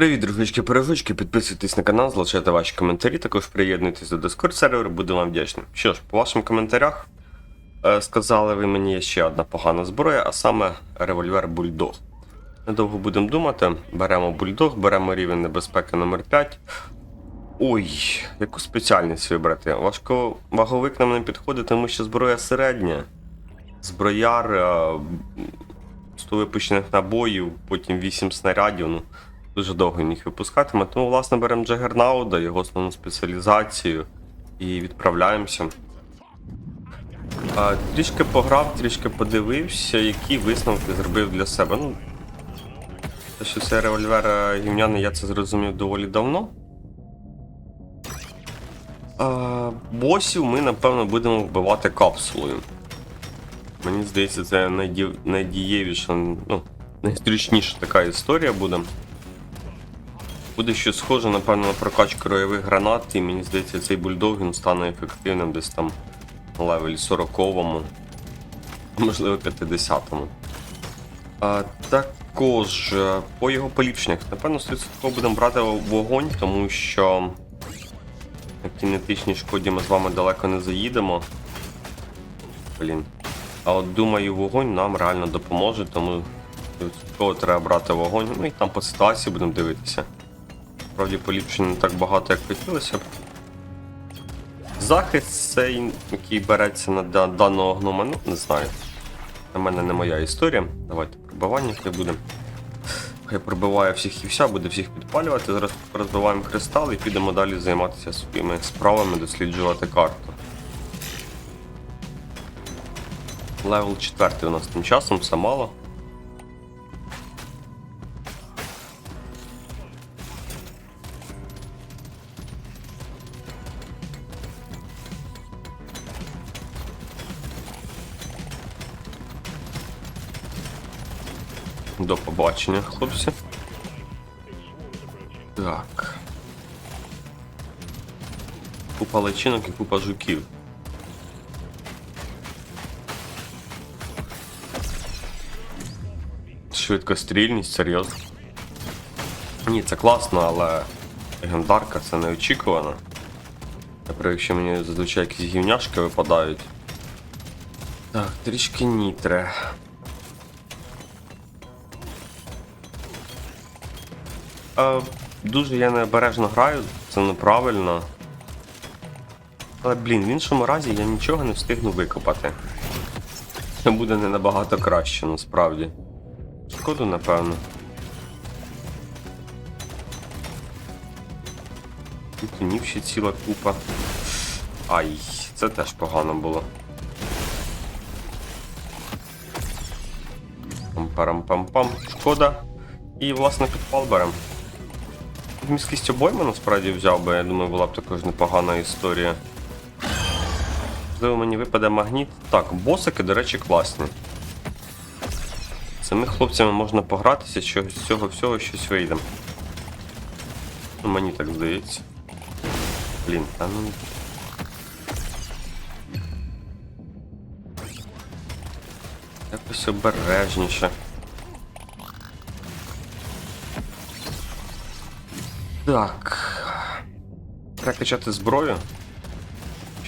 Привіт, дружечки, переглючки, підписуйтесь на канал, залишайте ваші коментарі, також приєднуйтесь до Discord серверу, буду вам вдячний. Що ж, по вашим коментарях е, сказали ви мені ще одна погана зброя, а саме револьвер Бульдог. Недовго будемо думати, беремо бульдог, беремо рівень небезпеки номер 5 Ой, яку спеціальність вибрати? Важко ваговик нам не підходить, тому що зброя середня. Зброяр, е, 100 випущених набоїв, потім 8 снарядів. Ну, дуже довго їх випускатиме. Тому, власне, беремо Джагернауда, його основну спеціалізацію і відправляємося. А, трішки пограв, трішки подивився, які висновки зробив для себе. Ну, те, що це револьвер е, гівняний, я це зрозумів доволі давно. А, босів ми, напевно, будемо вбивати капсулою. Мені здається, це найді... найдієвіша, ну, найзручніша така історія буде. Буде щось схоже, напевно, на прокачку ройових гранат, і мені здається, цей бульдог він стане ефективним десь там на левелі 40-му, можливо 50-му. Також е, по його поліпшеннях, напевно, 100% будемо брати вогонь, тому що на кінетичній шкоді ми з вами далеко не заїдемо. Блін. А от думаю, вогонь нам реально допоможе, тому треба брати вогонь. Ну і там по ситуації будемо дивитися. Справді поліпшень не так багато, як хотілося б. Захист цей, який береться на даного гнома, ну не знаю. На мене не моя історія. Давайте пробивання хай буде. Хай пробиває всіх і вся, буде всіх підпалювати. Зараз розбиваємо кристал і підемо далі займатися своїми справами, досліджувати карту. Левел 4 у нас тим часом, це мало. Побачення, хлопці. Так. Купа личинок і купа жуків. Швидкострільність, серйозно. Ні, це класно, але легендарка це неочікувано. Тепер якщо мені зазвичай якісь гівняшки випадають. Так, трішки нітре. Е, дуже я необережно граю, це неправильно. Але, блін, в іншому разі я нічого не встигну викопати. Це буде не набагато краще, насправді. Шкоду, напевно. Тут ще ціла купа. Ай, це теж погано було. Пам-парам-пам-пам. Шкода. І, власне, підпал берем. Міськість обойма насправді взяв би, я думаю, була б також непогана історія. Можливо, мені випаде магніт. Так, босики, до речі, класні. З хлопцями можна погратися, що з цього всього щось вийде. Ну, мені так здається. Блін, та ну. Якось обережніше. Так. Треба качати зброю.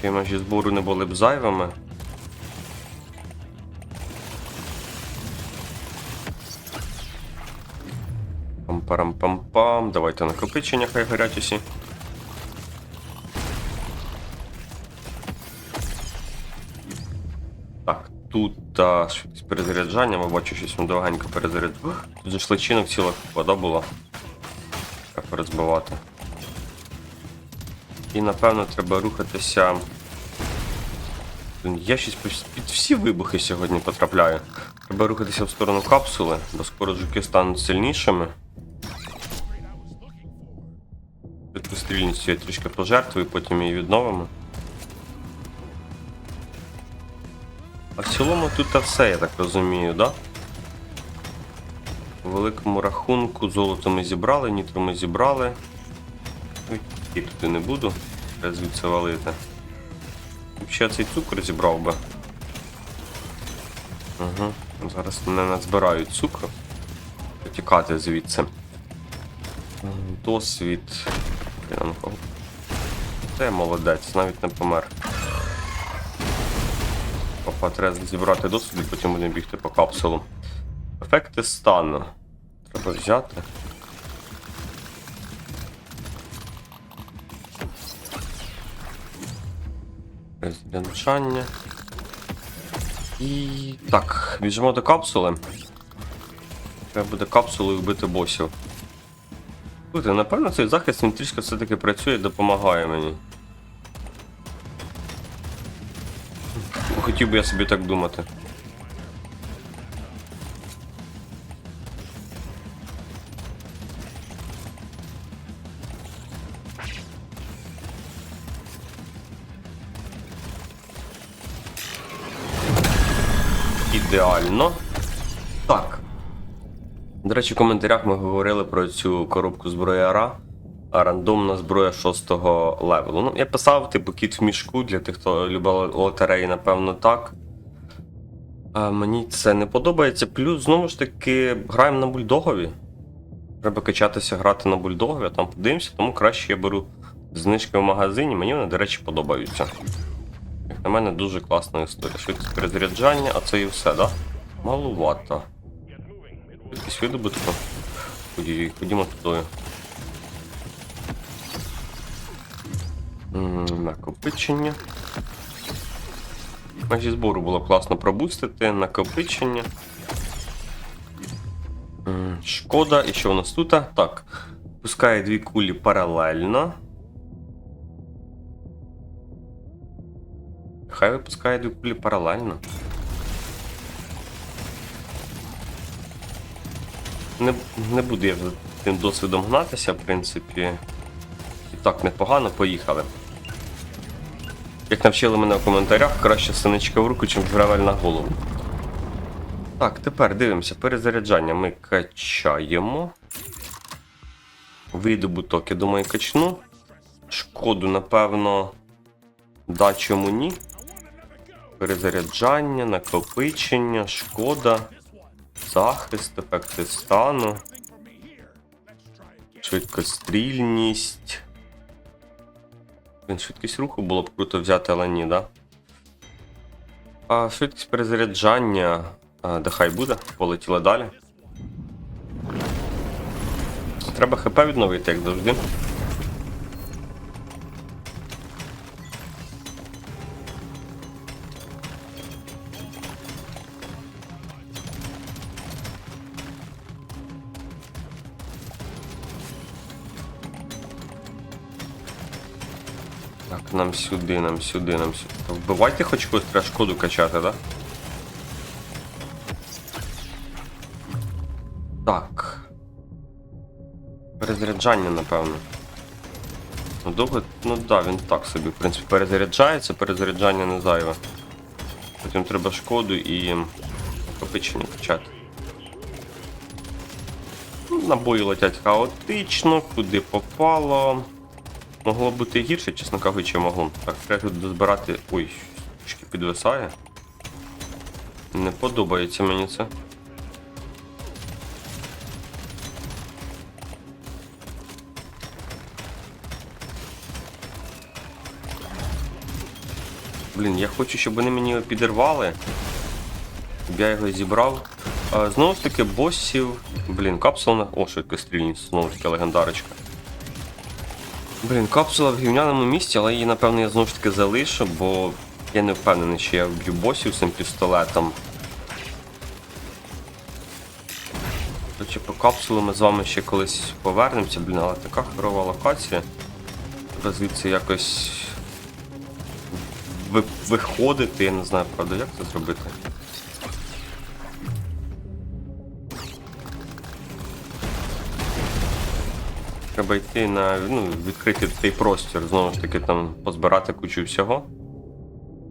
Чи межі збору не були б зайвими. Пам-парам-пам-пам. Давайте накопичення хай горять усі. Так, тут а, перезаряджання, ми бачу, щось він довгенько перезаряджає. Тут же ж личинок ціла вода була. Як розбивати. І напевно треба рухатися. Я щось під- всі вибухи сьогодні потрапляю. Треба рухатися в сторону капсули, бо скоро жуки стануть сильнішими. Швидкострільністю я трішки пожертвую, потім її відновимо. А в цілому тут все, я так розумію, да? Великому рахунку золото ми зібрали, нітро ми зібрали. І туди не буду. Звідси валити. Ще цей цукор зібрав би. Угу. Зараз мене назбирають цукру. Потікати звідси. Досвід. Це молодець, навіть не помер. Опа, треба зібрати досвід потім будемо бігти по капсулу. Ефекти стану. Треба взяти. Розділянчання. І. Так, біжимо до капсули. Треба буде капсулою вбити босів. Слухайте, напевно, цей захист він трішки все-таки працює і допомагає мені. Хотів би я собі так думати. Ідеально. Так. До речі, в коментарях ми говорили про цю коробку зброї АРА. А рандомна зброя 6 левелу. Ну, я писав, типу, кіт в мішку для тих, хто любив лотереї, напевно, так. А мені це не подобається. Плюс, знову ж таки, граємо на бульдогові. Треба качатися грати на бульдогові, а там подивимося, тому краще я беру знижки в магазині. Мені вони, до речі, подобаються. На мене, дуже класна історія. Швидкість перезаряджання, а це і все, да? Малувато. Швидкість видобутку. Ходімо, туди. Накопичення. Майже збору було класно пробустити. Накопичення. Шкода, і що у нас тут? Так. Пускає дві кулі паралельно. Хай випускає дві паралельно. Не, не буду я за тим досвідом гнатися, в принципі. І так непогано, поїхали. Як навчили мене в коментарях, краще синичка в руку, чим гравель на голову. Так, тепер дивимося. Перезаряджання ми качаємо. Видобуток, я думаю, качну. Шкоду, напевно. Да, чому ні. Перезаряджання, накопичення, шкода, захист, ефекти стану. Швидкострільність. Блін, швидкість руху було б круто взяти, але ні, да? А швидкість перезаряджання. А, да хай буде, полетіли далі. Треба ХП відновити, як завжди. Нам сюди, нам сюди, нам сюди. Вбивайте хоч когось, треба шкоду качати, да? Так. Перезаряджання, напевно. Ну, довго, ну да, він так собі, в принципі, перезаряджається, перезаряджання не зайве. Потім треба шкоду і накопичення качати. Ну, Набої летять хаотично, куди попало. Могло бути гірше, чесно кажучи, могло. Так, треба дозбирати. Ой, трішки підвисає. Не подобається мені це. Блін, я хочу, щоб вони мені його підірвали. Я його зібрав. А, знову ж таки, босів. Блін, капсула. О, швидкострільність, знову ж таки легендарочка. Блін, капсула в гівняному місці, але її, напевно, я знову ж таки залишу, бо я не впевнений, що я вб'ю босів цим пістолетом. Короче, по капсулу ми з вами ще колись повернемося, блін, але така хорова локація. Треба звідси якось ви- виходити, я не знаю, правда, як це зробити. Треба йти на ну, відкрити цей простір, знову ж таки там позбирати кучу всього.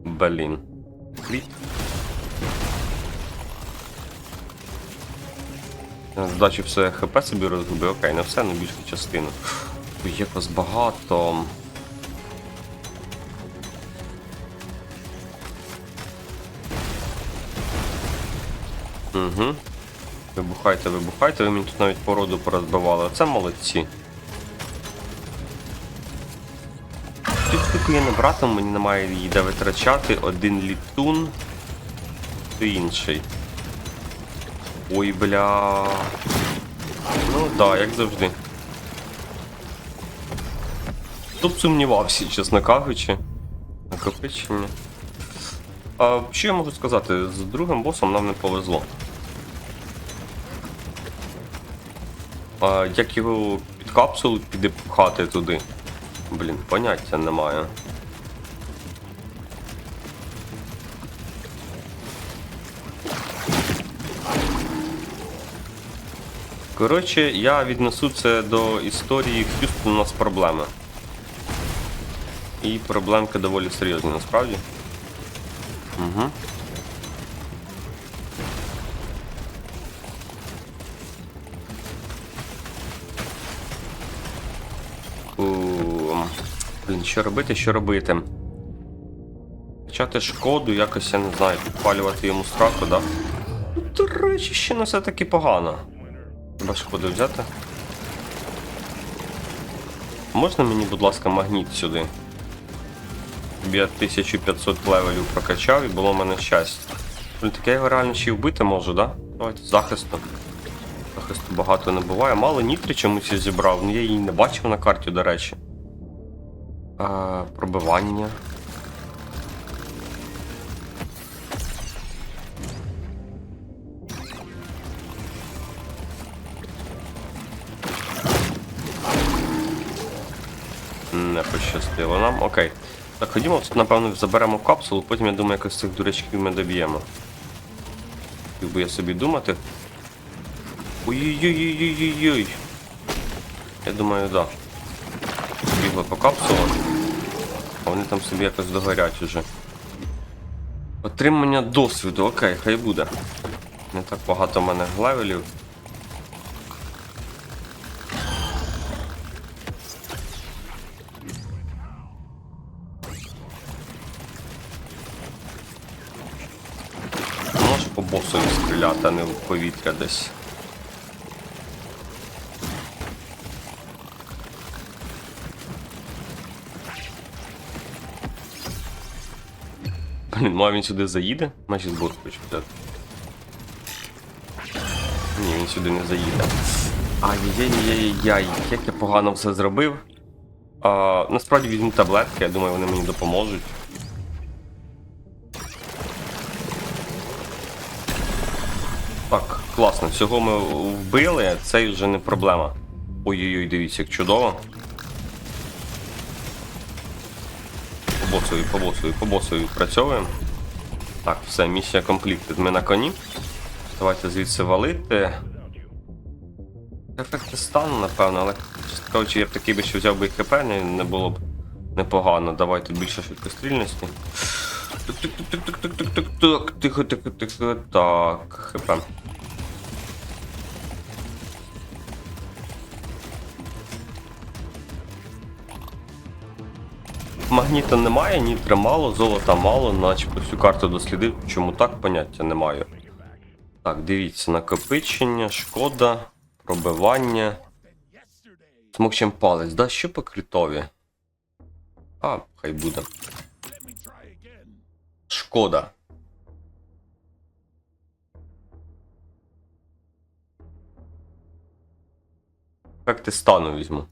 Блін. Кріт. Здачі все ХП собі розгубив, окей, не все, але більшу частину. Вас багато. Угу. Вибухайте, вибухайте, ви мені тут навіть породу порозбивали. Це молодці. Я не братиму, мені немає її де витрачати. Один літун. То інший. Ой, бля. Ну да, як завжди. Хто б сумнівався, чесно кажучи. Накопичення. А, що я можу сказати? З другим босом нам не повезло. А, як його під капсулу піде пхати туди? Блін, поняття немає. Коротше, я віднесу це до історії Х'юстон у нас проблеми. І проблемки доволі серйозні насправді. Угу. Блін, що робити, що робити? Почати шкоду, якось я не знаю, підпалювати йому страху, да? Ну, До речі, ще не все таки погано. Хіба шкоду взяти? Можна мені, будь ласка, магніт сюди? Я 1500 левелів прокачав і було в мене щастя. Блін, так я його реально ще й вбити можу, да? Давайте захисту. Захисту багато не буває. Мало нітри чомусь зібрав, ну я її не бачив на карті, до речі. А, пробивання. Не пощастило нам. Окей. Так, ходімо, тут, напевно, заберемо капсулу, потім я думаю, якось цих дурачків ми доб'ємо. Хотів би я собі думати. Ой-ой-ой-ой-ой-ой. Я думаю, да. Бігли по капсулам. Вони там собі якось догорять уже. Отримання досвіду, окей, хай буде. Не так багато в мене левелів. Можеш по босові стріляти, а не в повітря десь. Блін, мав він сюди заїде? Майже збор хочу взяти. Ні, він сюди не заїде. Ай-яй-яй-яй-яй, як я погано все зробив. А, насправді візьму таблетки, я думаю, вони мені допоможуть. Так, класно, всього ми вбили, це вже не проблема. Ой-ой-ой, дивіться, як чудово. Босові, по босові, по босові відпрацьовуємо. Так, все, місія компліктед. Ми на коні. Давайте звідси валити. Ефекти стану, напевно, але кажучи, я б такий би ще взяв би ХП, не, не було б непогано. Давайте більше швидкострільності. Так-так-так-так-так-так-так. Тихо, тихо, тихо. Так, ХП. Магніта немає, нітра мало, золота мало, начебто всю карту дослідив, чому так поняття не маю. Так, дивіться, накопичення, шкода, пробивання. Смокчем палець, да, що по критові? А, хай буде. Шкода. Ефекти стану візьму.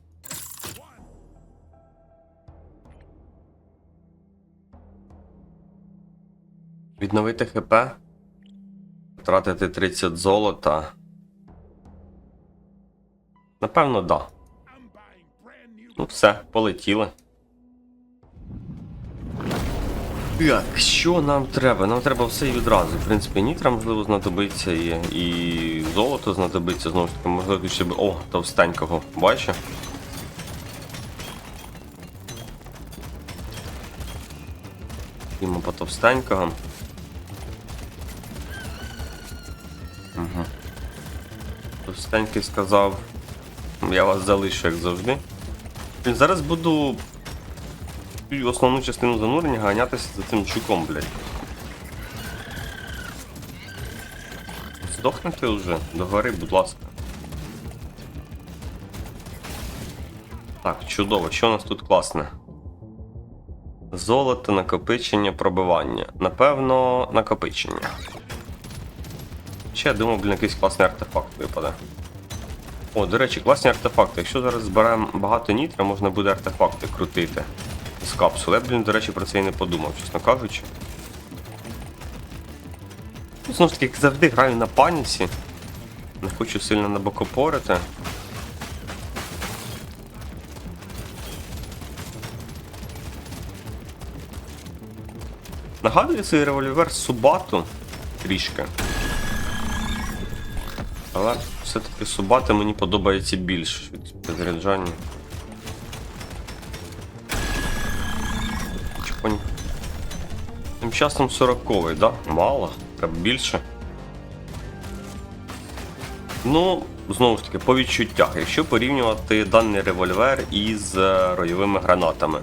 Відновити ХП. Втратити 30 золота. Напевно, да. Ну все, полетіли. Так, що нам треба? Нам треба все і відразу. В принципі, нітра, можливо, знадобиться і, і золото знадобиться, знову ж таки, можливо, ще б. О, товстенького, бачиш? Йому по товстенького. Угу. Товстенький сказав. Я вас залишу, як завжди. Зараз буду основну частину занурення ганятися за цим чуком, блядь. Здохнете вже, догори, будь ласка. Так, чудово, що у нас тут класне? Золото, накопичення, пробивання. Напевно, накопичення. Ще я думав, блін, якийсь класний артефакт випаде. О, до речі, класні артефакти. Якщо зараз зберемо багато нітра, можна буде артефакти крутити з капсул. Я, блін, до речі, про це і не подумав, чесно кажучи. Ну, Знову ж таки, як завжди граю на паніці. Не хочу сильно набокопорити. Нагадує цей револьвер Субату трішки. Але все-таки Субати мені подобається більше швидкість заряджання. Чпонь. Тим часом 40-й, да? Мало, треба більше. Ну, знову ж таки, по відчуттях, якщо порівнювати даний револьвер із е, ройовими гранатами.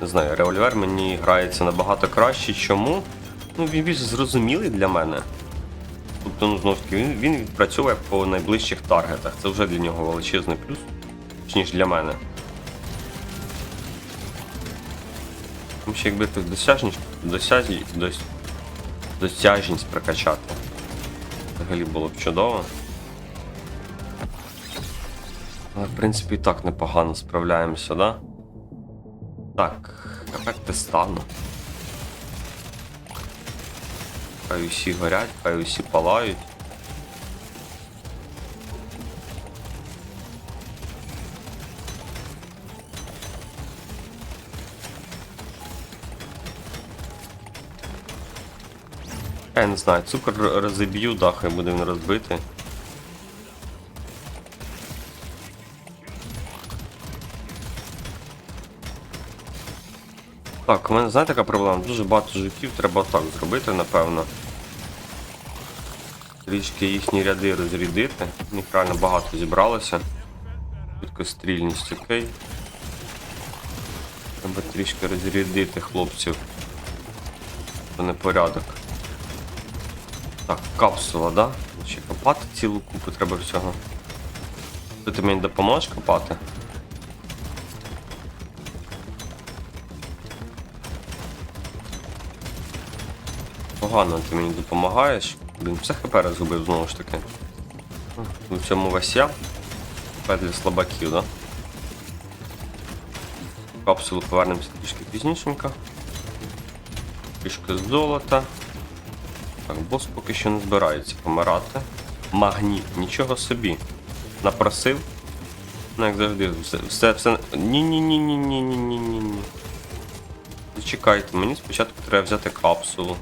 Не знаю, револьвер мені грається набагато краще. Чому? Ну, він більш зрозумілий для мене. Тобто, ну, знову ж таки, він, він відпрацьовує по найближчих таргетах. Це вже для нього величезний плюс, ніж для мене. Тому що якби тут досяжність, досяжність, дос, досяжність прокачати. Взагалі було б чудово. Але, в принципі, і так непогано справляємося, да? Так, ефекти стану. Хай усі горять, хай усі палають. Я не знаю, цукор розіб'ю, да, хай буде він розбитий. Так, у мене знаєте така проблема? Дуже багато життів треба так зробити, напевно. Трішки їхні ряди розрядити. Їх реально багато зібралося. Швидкострільність, окей. Треба трішки розрядити хлопців. Це непорядок. Так, капсула, да? Ще копати цілу купу треба всього. Ти мені допоможеш копати? Погано ти мені допомагаєш. Блін, все хп розгубив знову ж таки. У цьому весь я. Для слабаків, да? Капсулу повернемося трішки пізнішенько. Трішки золота. Так, бос поки що не збирається помирати. Магніт, нічого собі. Напросив. Ну, як завжди, все, все, все. Ні-ні-ні-ні-ні-ні-ні-ні. Зачекайте, мені спочатку треба взяти капсулу.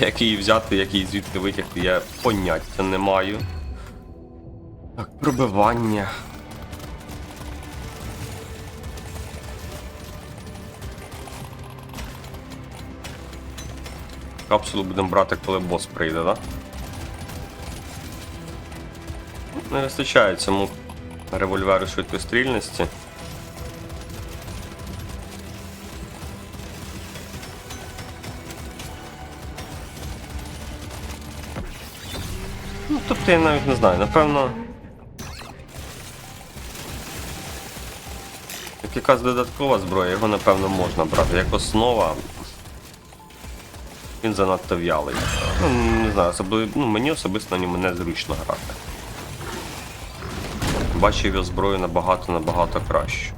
Як її взяти, як її звідти витягти, я поняття не маю. Так, пробивання. Капсулу будемо брати, коли бос прийде, так? Не вистачає цьому револьверу швидкострільності. Я навіть не знаю, напевно. Як якась додаткова зброя, його напевно можна брати. Як основа. Він занадто в'ялий. Ну, не знаю, особливо, ну, мені особисто на ньому незручно грати. Бачив його зброю набагато-набагато кращу.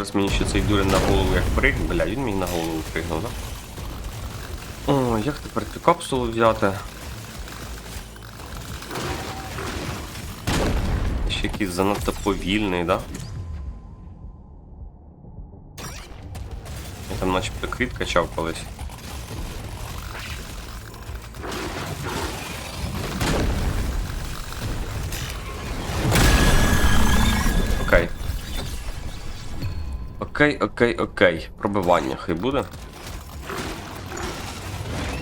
Зараз мені ще цей дурень на голову як пригне. Бля, він мені на голову пригнув, так? О, як тепер цю капсулу взяти? Ще якийсь занадто повільний, да? Я там начебто крит качав колись. окей, окей, окей. Пробивання хай буде.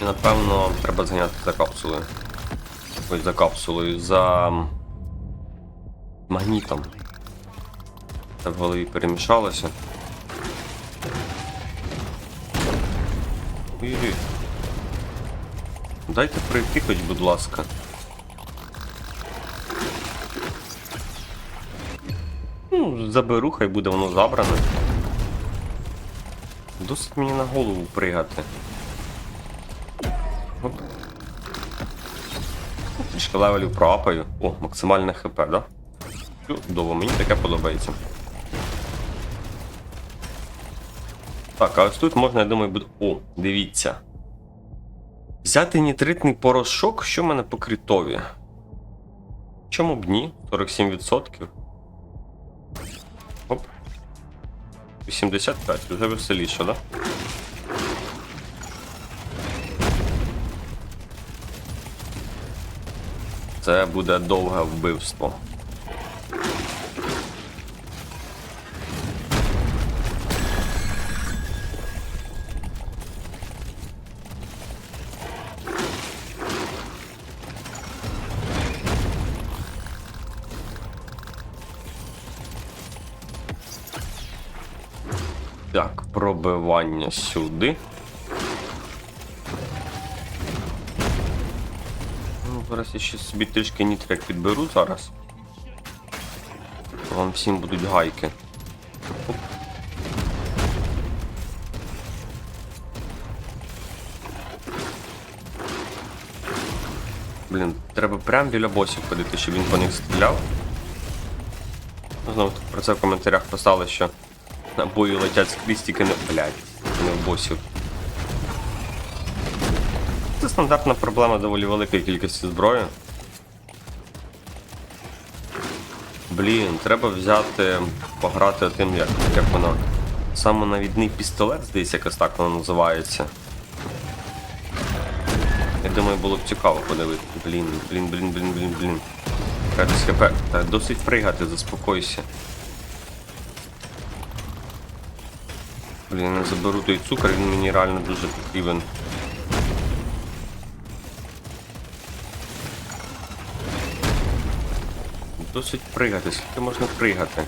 І напевно треба зайняти за капсулою. Ой, за капсулою, за магнітом. Це в голові перемішалося. Ой-ой. Дайте прийти хоч, будь ласка. Ну, заберу, хай буде воно забране. Досить мені на голову пригати. Оп. Трішки левелів проапаю. О, максимальне хп, да? Чудово, мені таке подобається. Так, а ось тут можна, я думаю, буде. О, дивіться. Взяти нітритний порошок, що в мене по критові? Чому б ні? 47%. 85, вже веселіше, да? Це буде довге вбивство. Пробивання сюди. Ну, зараз я ще собі трішки нітрек підберу зараз. Вам всім будуть гайки. Оп. Блін, треба прям біля босів ходити, щоб він по них стріляв. Знову про це в коментарях писали, що набої летять скрізь, тільки не блядь, не в босів. Це стандартна проблема доволі великої кількості зброї. Блін, треба взяти, пограти тим, як, як воно. Самонавідний пістолет, здається, якось так воно називається. Я думаю, було б цікаво подивитися. Блін, блін, блін, блін, блін, блін. Десь хп. Досить пригати, заспокойся. Блін, я не заберу той цукор, він мені реально дуже потрібен. Досить пригати, скільки можна пригати?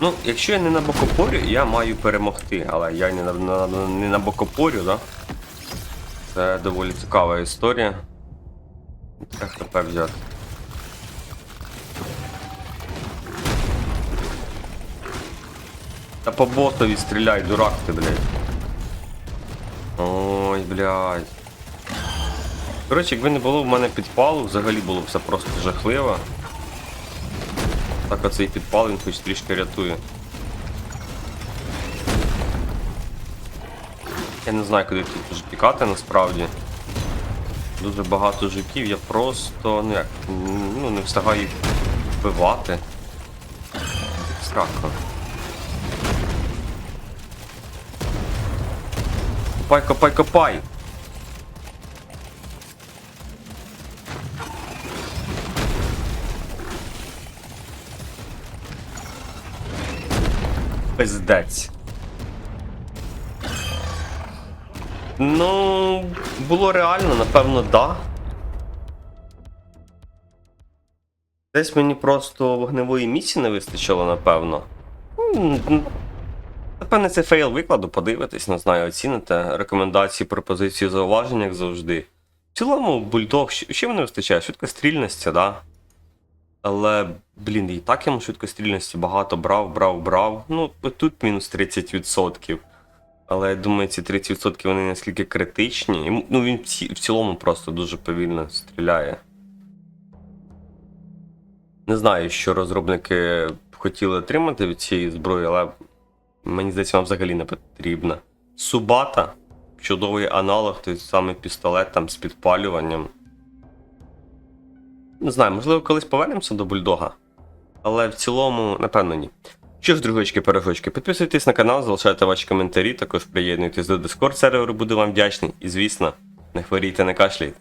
Ну, якщо я не на бокопорю, я маю перемогти, але я не на, на, не на бокопорю, да? Це доволі цікава історія. Треба хп взяти. Та по ботові стріляй, дурак ти, блядь. Ой, блядь. Коротше, якби не було в мене підпалу, взагалі було б все просто жахливо. Так оцей підпал він хоч трішки рятує. Я не знаю, куди тут вже пікати насправді. Дуже багато жуків, я просто ну як, ну не встигаю їх вбивати. Страшно. Копай, копай, копай! Пиздець. Ну, було реально, напевно, да. Десь мені просто вогневої місії не вистачило, напевно. Напевне, це фейл викладу, подивитись, не знаю, оціните. Рекомендації, пропозиції, зауваження, як завжди. В цілому, бульдог, що мені вистачає? Швидкострільності, да. Але, блін, і так йому швидкострільності багато брав, брав, брав. Ну, тут мінус 30%. Але я думаю, ці 30% вони наскільки критичні. Ну, він в цілому просто дуже повільно стріляє. Не знаю, що розробники хотіли отримати від цієї зброї, але мені здається, вам взагалі не потрібна. Субата чудовий аналог, той самий пістолет там з підпалюванням. Не знаю, можливо, колись повернемося до бульдога. Але в цілому, напевно, ні. Що ж, другочки, пирожочки, підписуйтесь на канал, залишайте ваші коментарі, також приєднуйтесь до Discord серверу, буду вам вдячний. І звісно, не хворійте, не кашляйте.